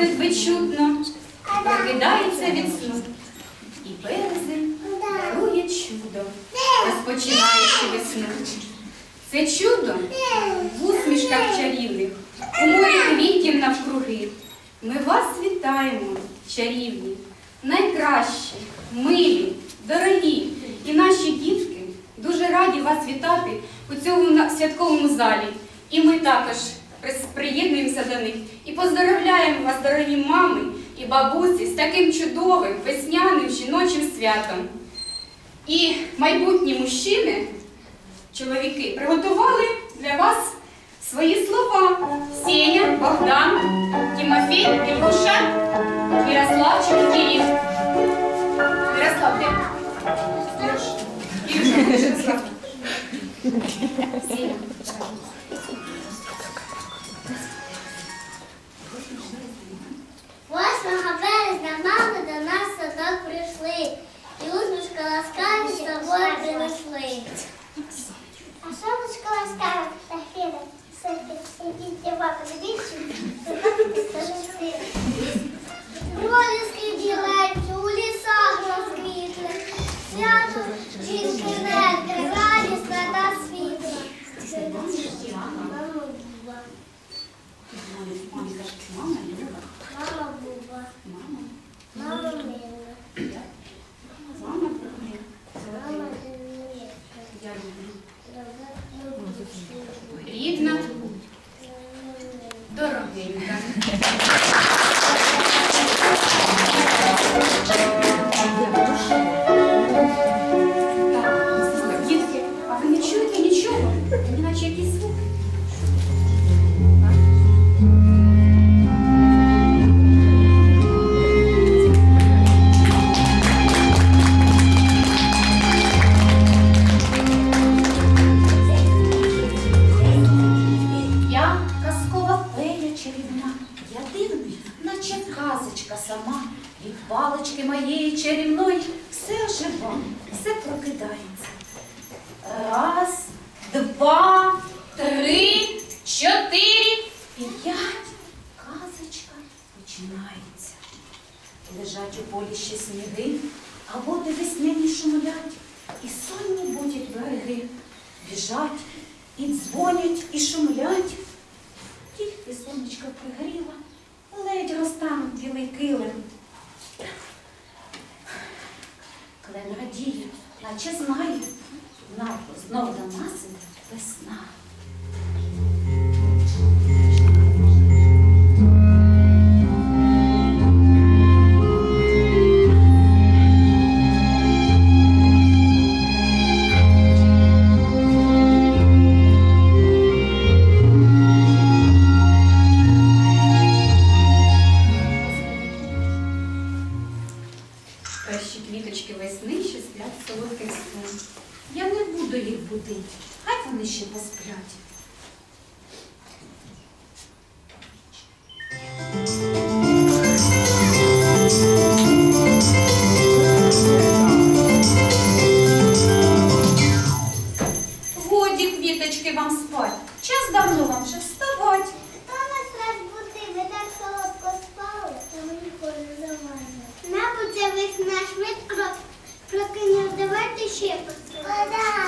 безвичутно прокидається від сну. І березень дарує чудо, розпочинаючи весну. Це чудо в усмішках чарівних, у морі квітів навкруги. Ми вас вітаємо, чарівні, найкращі, милі, дорогі. І наші дітки дуже раді вас вітати у цьому святковому залі. І ми також приєднуємося до них і поздоровляємо вас, дорогі мами і бабусі, з таким чудовим весняним жіночим святом. І майбутні мужчини, чоловіки, приготували для вас свої слова. Сеня, Богдан, Тимофій, Ілюша, Ярославчик, Кирил. Ярослав, де? Ілюш. Ілюша, Ярослав. Сеня. Сонечко ласкаве, Софіна, сидіть дівака, Thank you. Ще сніги, а води весняні шумлять, і сонні будуть береги. Біжать і дзвонять, і шумлять. Тільки сонечко пригріла, ледь розтанув білий килим. Клен радіє, наче знає, знов до нас Давайте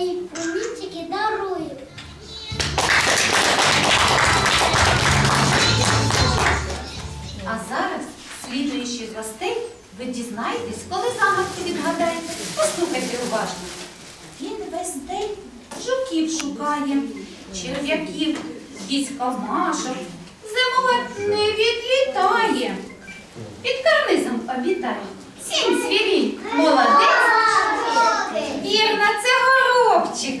свої промінчики дарую. А зараз, слідуючи з гостей, ви дізнаєтесь, коли загадки відгадаєте. Послухайте уважно. Він весь день жуків шукає, черв'яків, їсть камашок, зимувати не відлітає. Під карнизом обітає. Сім свірінь, молодець. Вірно, це горобчик.